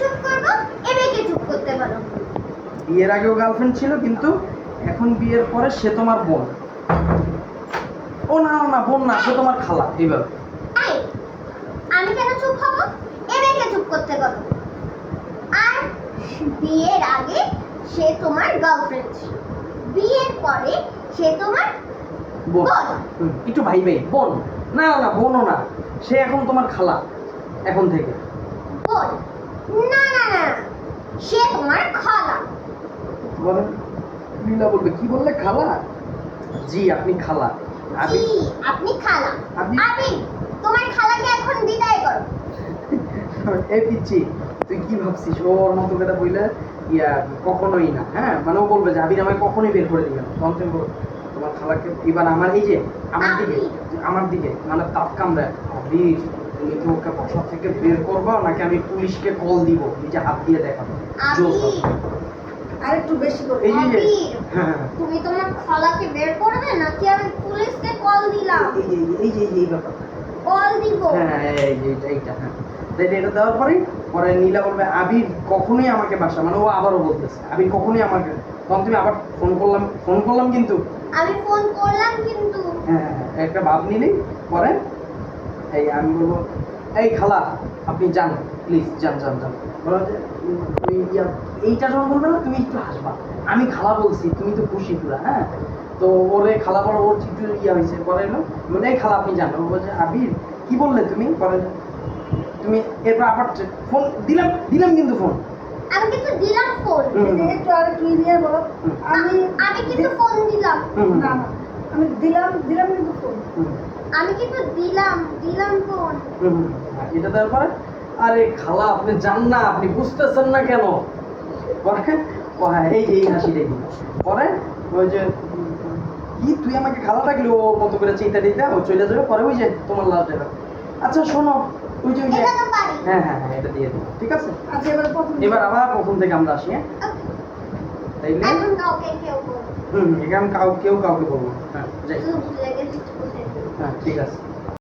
চুপ করব? চুপ করতে বলো বিয়ের আগেও গার্লফ্রেন্ড ছিল কিন্তু এখন বিয়ের পরে সে তোমার বোন। ও না না, বোন না সে তোমার খালা এইভাবে। আমি কেন চুপ হব? চুপ করতে বলো আর বিয়ের আগে সে তোমার গার্লফ্রেন্ড ছিল। বিয়ের পরে সে তোমার বোন। একটু ভাই ভাই বোন। না না না বোনও না সে এখন তোমার খালা এখন থেকে। বোন। না না না সে তোমার খালা। বলেন লীলা বলবে কি বললে খালা? জি আপনি খালা। আপনি খালা। আপনি- তোমার খালাকে এখন বিদায় করো। এ পিচ্ছি তুই কি ভাবছিস? ও ওর মতো কথা বললে ইয়া কখনোই না হ্যাঁ? মানে ও বলবে যে আবির আমায় কখনোই বের করে দিবে না। তখন তুমি তোমার খালাকে এবার আমার এই যে আমার দিকে আমার দিকে মানে তাপ কামড়ায় আবির তুমি কি ওকে বাসা থেকে বের করবা নাকি আমি পুলিশকে কল দিব? নিজে হাত দিয়ে দেখাবো। আর একটু বেশি করে। এই যে। হ্যাঁ হ্যাঁ, তুমি তোমার খালাকে বের করবে নাকি আমি পুলিশকে কল দিলাম? এই যে এই যে এই কল দিব। হ্যাঁ এই যে এইটা এইটা হ্যাঁ। এটা দেওয়ার পরে পরে নীলা বলবে আবির কখনোই আমাকে বাসা মানে ও আবারও বলতেছে আবির কখনোই আমাকে তখন তুমি আবার ফোন করলাম ফোন করলাম কিন্তু। আমি ফোন করলাম কিন্তু। হ্যাঁ হ্যাঁ, একটা ভাব নিলি পরে এই আমি বলব এই খালা আপনি যান প্লিজ যান যান যান। বলো যে ওই এইটা যখন বলবে না তুমি একটু হাসবা। আমি খালা বলছি তুমি তো খুশি পুরা হ্যাঁ? তো ওরে খালা বড় ওর একটু ইয়া হয়েছে পরে এলো মানে এই খালা আপনি জান ও বলছে আবির কি বললে তুমি? পরে তুমি এরপর আবার ফোন দিলাম দিলাম কিন্তু ফোন। আমি কিন্তু দিলাম ফোন। একটু আর বলো? আমি আমি কিন্তু ফোন দিলাম। না আমি দিলাম দিলাম কিন্তু ফোন। আমি কিন্তু দিলাম দিলাম। হ্যাঁ, এটা দেওয়ার পরে আরে খালা আপনি যান না আপনি বুঝতেছেন না কেন? এই এই হাসি দেখি। পরে ওই যে কি তুই আমাকে খালা ডাকলি? ও মতো করে চিন্তা দিতে ও চলে যাবে। পরে ওই যে তোমার লাভ দেবে আচ্ছা শোনো ওই যে ওই যে হ্যাঁ হ্যাঁ হ্যাঁ এটা দিয়ে দিই ঠিক আছে? আচ্ছা এবার প্রথম এবার আবার প্রথম থেকে আমরা আসি হ্যাঁ. তাইলে? এখন কাউকে কেউ বলব হুম হুম, কাউ কেউ কাউকে বলব হ্যাঁ যাই। হ্যাঁ ঠিক আছে।